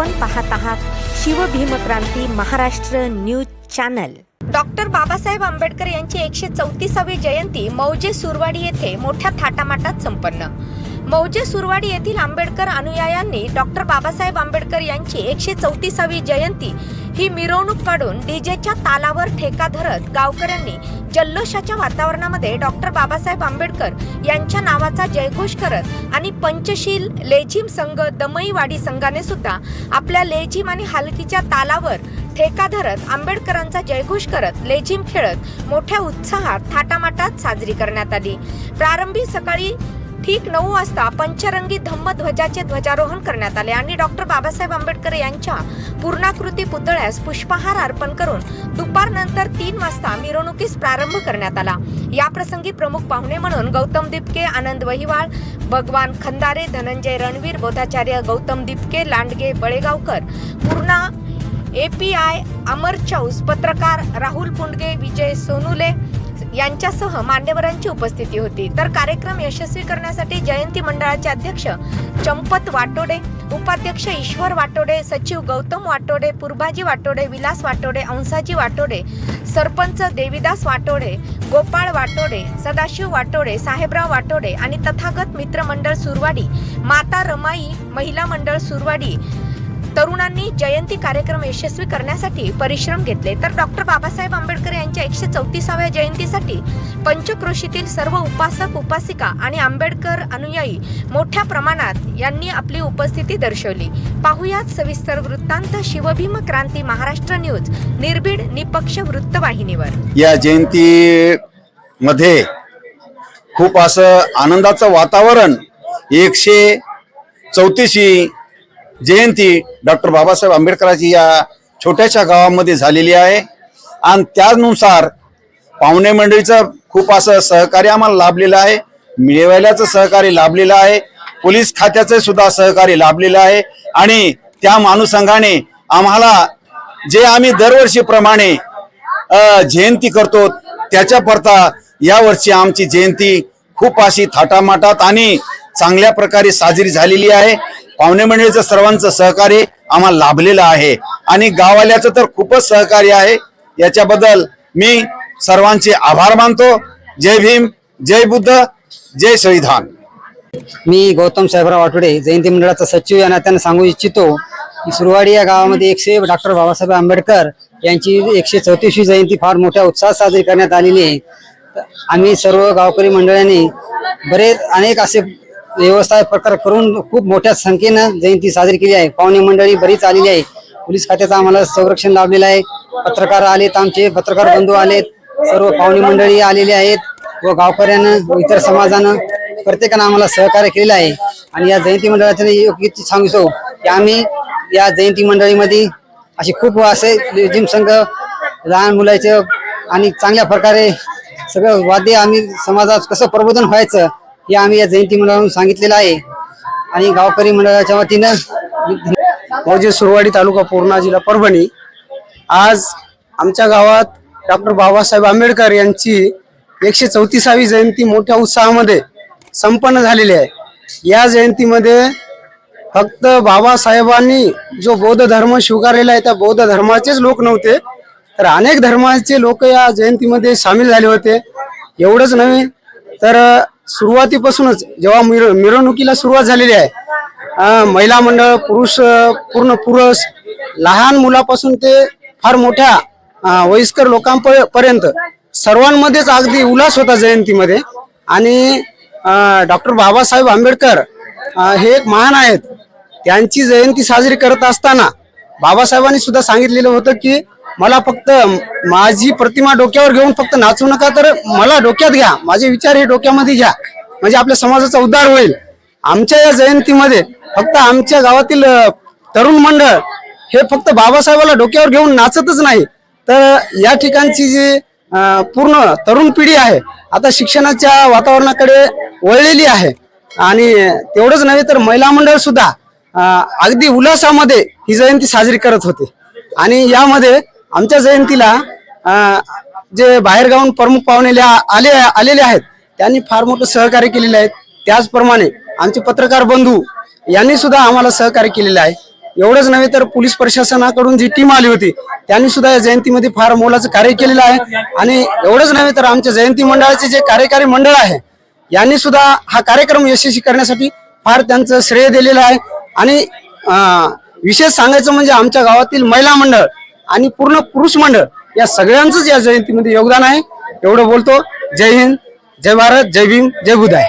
आपण पाहत आहात Shivbhimkranti Maharashtra news channel. Doctor Babasaheb Ambedkar यांची एकशे चौतीसावी जयंती मौजे सुरवाडी येथे मोठ्या थाटामाटात संपन्न. मौजे सुरवाडी येथील आंबेडकर अनुयायांनी डॉक्टर बाबासाहेब आंबेडकर यांची एकशे चौतीसावी जयंती ही मिरवणूक काढून डीजेच्या तालावर ठेका धरत गावकऱ्यांनी जल्लोषाच्या वातावरणामध्ये डॉक्टर बाबासाहेब आंबेडकर यांच्या नावाचा जयघोष करत आणि पंचशील लेझिम संघ दमईवाडी संघाने सुद्धा आपल्या लेझिम आणि हालकीच्या तालावर ठेका धरत आंबेडकरांचा जयघोष करत लेझिम खेळत मोठ्या उत्साहात थाटामाटात साजरी करण्यात आली. प्रारंभी सकाळी ठीक नऊ वाजता पंचरंगी धम्म ध्वजाचे ध्वजारोहण करण्यात आले आणि डॉक्टर बाबासाहेब आंबेडकर यांच्या पूर्णाकृती पुतळ्यास पुष्पहार अर्पण करून दुपारनंतर तीन वाजता मिरवणुकीस प्रारंभ करण्यात आला. या प्रसंगी प्रमुख पाहुणे म्हणून गौतम दिपके आनंद वहिवाळ भगवान खंदारे धनंजय रणवीर बोधाचार्य गौतम दिपके लांडगे बळेगावकर पूर्णा एपीआय अमर चौस पत्रकार राहुल पुंडगे विजय सोनुले यांच्यासह मान्यवरांची उपस्थिती होती. तर कार्यक्रम यशस्वी करण्यासाठी जयंती मंडळाचे अध्यक्ष चंपत वाटोडे उपाध्यक्ष ईश्वर वाटोडे सचिव गौतम वाटोडे पूर्भाजी वाटोडे विलास वाटोडे अंसाजी वाटोडे सरपंच देविदास वाटोडे गोपाळ वाटोडे सदाशिव वाटोडे साहेबराव वाटोडे आणि तथागत मित्रमंडळ सुरवाडी माता रमाई महिला मंडळ सुरवाडी तरुणांनी जयंती कार्यक्रम यशस्वी करण्यासाठी परिश्रम घेतले. तर डॉक्टर बाबासाहेब आंबेडकर यांच्या एकशे चौतीसाव्या जयंतीसाठी पंचक्रोशीतील सर्व उपासक उपासिका आणि आंबेडकर अनुयायी मोठ्या प्रमाणात यांनी आपली उपस्थिती दर्शवली. पाहुयात सविस्तर वृत्तांत शिवभीम क्रांती महाराष्ट्र न्यूज निर्भीड निपक्ष वृत्तवाहिनीवर. या जयंती मध्ये खूप असं आनंदाचं वातावरण एकशे चौतीशी जयंती डॉक्टर बाबासाहेब आंबेडकरांची या छोट्याशा गावामध्ये झालेली आहे. आणि त्यानुसार पाहुणे मंडळीचं खूप असं सहकार्य आम्हाला लाभलेलं आहे. मिळवायलाचं सहकार्य लाभलेलं आहे. पोलीस खात्याचं सुद्धा सहकार्य लाभलेलं आहे. आणि त्या मानुसंघाने आम्हाला जे आम्ही दरवर्षीप्रमाणे जयंती करतो त्याच्या परता यावर्षी आमची जयंती खूप अशी थाटामाटात आणि चांगल्या प्रकारे साजरी झालेली आहे. पाहुणे मंडळीचं सर्वांचं सहकार्य आम्हाला लाभलेलं आहे. आणि गाववाल्याचं तर खूपच सहकार्य आहे. याच्याबद्दल मी सर्वांचे आभार मानतो. जय भीम जय बुद्ध जय संविधान. मी गौतम साहेबराव आठवडे जयंती मंडळाचा सचिव या नात्याने सांगू इच्छितो की सुरवाडी या गावामध्ये एकशे डॉक्टर बाबासाहेब आंबेडकर यांची एकशे चौतीसवी जयंती फार मोठ्या उत्साहात साजरी करण्यात आलेली आहे. आम्ही सर्व गावकरी मंडळांनी बरेच अनेक असे व्यवस्था प्रकार करून खूप मोठ्या संख्येनं जयंती साजरी केली आहे. पाहुणे मंडळी बरीच आलेली आहे. पोलीस खात्याचं आम्हाला संरक्षण लाभलेलं आहे. पत्रकार आलेत आमचे पत्रकार बंधू आलेत. सर्व पाहुणे मंडळी आलेली आहेत व गावकऱ्यानं इतर समाजानं प्रत्येकानं आम्हाला सहकार्य केलेलं आहे. आणि या जयंती मंडळाचं योग्य ती सांगू की आम्ही या जयंती मंडळीमध्ये असे खूप असे जिम संघ लहान मुलाचं आणि चांगल्या प्रकारे सगळं वाद्य आम्ही समाजात कसं प्रबोधन व्हायचं हे आम्ही या जयंती मंडळातून सांगितलेलं आहे. आणि गावकरी मंडळाच्या वतीनं मौजे सुरवाडी तालुका पूर्णा जिल्हा परभणी. आज आमच्या गावात डॉक्टर बाबासाहेब आंबेडकर यांची एकशे चौतीसावी जयंती मोठ्या उत्साहामध्ये संपन्न झालेली आहे. या जयंतीमध्ये फक्त बाबासाहेबांनी जो बौद्ध धर्म स्वीकारलेला आहे त्या बौद्ध धर्माचेच लोक नव्हते. तर अनेक धर्माचे लोक या जयंतीमध्ये सामील झाले होते. एवढंच नव्हे तर सुरुवातीपासूनच जेव्हा मिर मिरवणुकीला सुरुवात झालेली आहे महिला मंडळ पुरुष पूर्ण पुरुष लहान मुलापासून ते फार मोठ्या वयस्कर लोकांपर्यंत सर्वांमध्येच अगदी उल्हास होता जयंतीमध्ये. आणि डॉक्टर बाबासाहेब आंबेडकर हे एक महान आहेत. त्यांची जयंती साजरी करत असताना बाबासाहेबांनी सुद्धा सांगितलेलं होतं की मला फक्त माझी प्रतिमा डोक्यावर घेऊन फक्त नाचू नका तर मला डोक्यात घ्या. माझे विचार हे डोक्यामध्ये घ्या. म्हणजे आपल्या समाजाचा उद्धार होईल. आमच्या या जयंतीमध्ये फक्त आमच्या गावातील तरुण मंडळ हे फक्त बाबासाहेबाला डोक्यावर घेऊन नाचतच नाही. तर या ठिकाणची जी पूर्ण तरुण पिढी आहे आता शिक्षणाच्या वातावरणाकडे वळलेली आहे. आणि तेवढंच नव्हे तर महिला मंडळ सुद्धा अगदी उल्हासामध्ये ही जयंती साजरी करत होते. आणि यामध्ये आमच्या जयंतीला जे बाहेरगावून प्रमुख पाहुणे आले आलेले आहेत त्यांनी फार मोठं सहकार्य केलेलं आहे. त्याचप्रमाणे आमचे पत्रकार बंधू यांनी सुद्धा आम्हाला सहकार्य केलेलं आहे. एवढंच नव्हे तर पोलीस प्रशासनाकडून जी टीम आली होती त्यांनी सुद्धा या जयंतीमध्ये फार मोलाचं कार्य केलेलं आहे. आणि एवढंच नव्हे तर आमच्या जयंती मंडळाचे जे कार्यकारी मंडळ आहे यांनी सुद्धा हा कार्यक्रम यशस्वी करण्यासाठी फार त्यांचं श्रेय दिलेलं आहे. आणि विशेष सांगायचं म्हणजे आमच्या गावातील महिला मंडळ आणि पूर्ण पुरुष मंडळ या सगळ्यांचंच या जयंतीमध्ये योगदान आहे. एवढं बोलतो. जय हिंद जय भारत जय भीम जय बुधाय